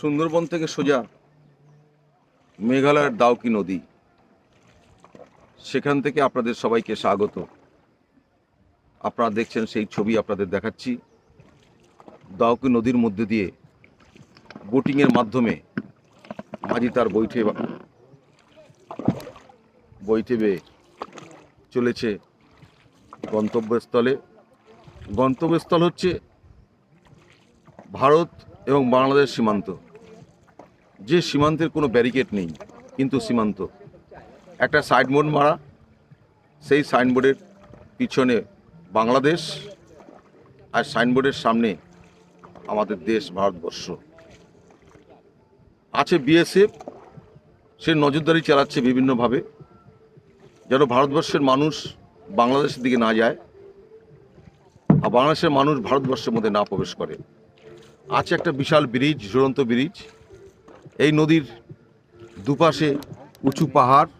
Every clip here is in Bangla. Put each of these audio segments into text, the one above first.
সুন্দরবন থেকে সোজা মেঘালয়ের দাউকি নদী। সেখান থেকে আপনাদের সবাইকে স্বাগত। আপনারা দেখছেন সেই ছবি, আপনাদের দেখাচ্ছি। দাউকি নদীর মধ্যে দিয়ে বোটিংয়ের মাধ্যমে মাঝি তার বৈঠে বৈঠে বেয়ে চলেছে গন্তব্যস্থলে। গন্তব্যস্থল হচ্ছে ভারত এবং বাংলাদেশ সীমান্ত। যে সীমান্তের কোনো ব্যারিকেড নেই, কিন্তু সীমান্ত। একটা সাইনবোর্ড মারা, সেই সাইনবোর্ডের পিছনে বাংলাদেশ আর সাইনবোর্ডের সামনে আমাদের দেশ ভারতবর্ষ। আছে বিএসএফ সে নজরদারি চালাচ্ছে বিভিন্নভাবে, যেন ভারতবর্ষের মানুষ বাংলাদেশের দিকে না যায় আর বাংলাদেশের মানুষ ভারতবর্ষের মধ্যে না প্রবেশ করে। আছে একটা বিশাল ব্রিজ ঝুলন্ত ব্রিজ এই নদীর দুপাশে উঁচু পাহাড়।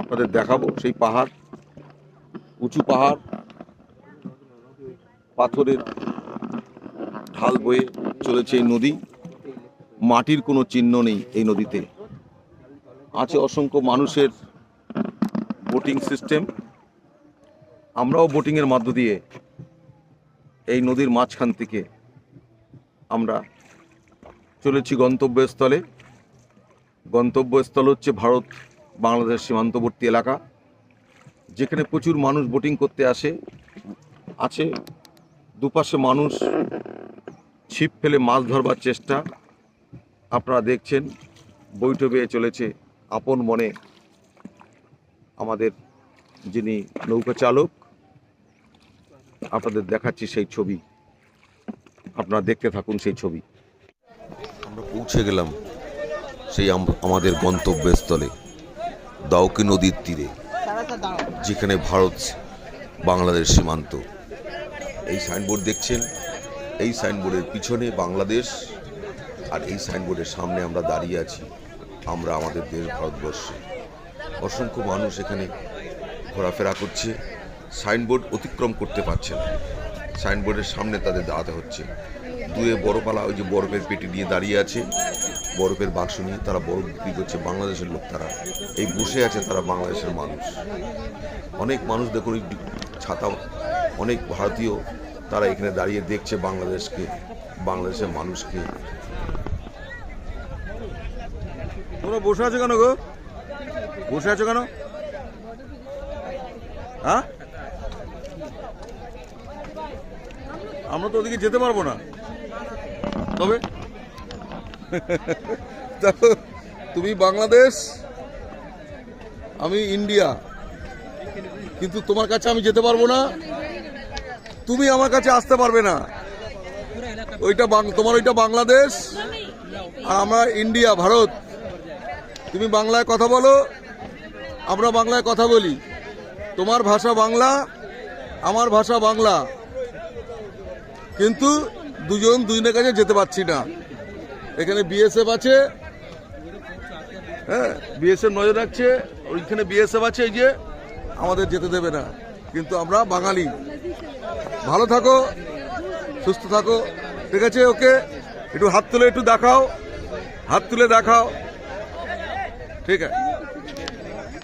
আপনাদের দেখাবো সেই পাহাড়। উঁচু পাহাড়, পাথরের ঢাল বয়ে চলেছে এই নদী। মাটির কোনো চিহ্ন নেই এই নদীতে। আছে অসংখ্য মানুষের বোটিং সিস্টেম। আমরাও বোটিংয়ের মধ্য দিয়ে এই নদীর মাঝখান থেকে আমরা চলেছি গন্তব্যস্থলে। গন্তব্যস্থল হচ্ছে ভারত, বাংলাদেশ সীমান্তবর্তী এলাকা, যেখানে প্রচুর মানুষ বোটিং করতে আসে। আছে দুপাশে মানুষ ছিপ ফেলে মাছ ধরবার চেষ্টা। আপনারা দেখছেন বৈঠে বেয়ে চলেছে আপন মনে আমাদের যিনি নৌকা চালক, আপনাদের দেখাচ্ছি সেই ছবি। আপনারা দেখতে থাকুন সেই ছবি। পৌঁছে গেলাম সেই আম- আমাদের গন্তব্যস্থলে, দাউকি নদীর তীরে, যেখানে ভারত, বাংলাদেশ সীমান্ত। এই সাইনবোর্ড দেখছেন? এই সাইনবোর্ডের পিছনে বাংলাদেশ আর এই সাইনবোর্ডের সামনে আমরা দাঁড়িয়ে আছি, আমরা আমাদের দেশ ভারতবর্ষে। অসংখ্য মানুষ এখানে ঘোরাফেরা করছে সাইনবোর্ড অতিক্রম করতে পারছে না। সাইনবোর্ডের সামনে তাদের দাঁড়াতে হচ্ছে। দূরে বরফালা ওই যে বরফের পেটি নিয়ে দাঁড়িয়ে আছে, বরফের বাক্স নিয়ে তারা বরফ বিক্রি করছে বাংলাদেশের লোক তারা। এই বসে আছে তারা বাংলাদেশের মানুষ। অনেক মানুষ দেখুন এই ছাতা, অনেক ভারতীয় তারা এখানে দাঁড়িয়ে দেখছে বাংলাদেশকে, বাংলাদেশের মানুষকে। তোমরা বসে আছো কেন গো? বসে আছো কেন? হ্যাঁ? আমরা তো ওদিকে যেতে পারব না। তবে তুমি বাংলাদেশ, আমি ইন্ডিয়া। কিন্তু তোমার কাছে আমি যেতে পারব না, তুমি আমার কাছে আসতে পারবে না। ওইটা তোমার ওইটা বাংলাদেশ আর আমরা ইন্ডিয়া, ভারত। তুমি বাংলায় কথা বলো, আমরা বাংলায় কথা বলি। তোমার ভাষা বাংলা, আমার ভাষা বাংলা। কিন্তু দুজন দুজনের কাছে যেতে পারছি না। এখানে বিএসএফ আছে। হ্যাঁ বিএসএফ নজর রাখছে। ওইখানে বিএসএফ আছে এই যে, আমাদের যেতে দেবে না। কিন্তু আমরা বাঙালি। ভালো থাকো, সুস্থ থাকো। ঠিক আছে, ওকে? একটু হাত তুলে একটু দেখাও। হাত তুলে দেখাও। ঠিক আছে।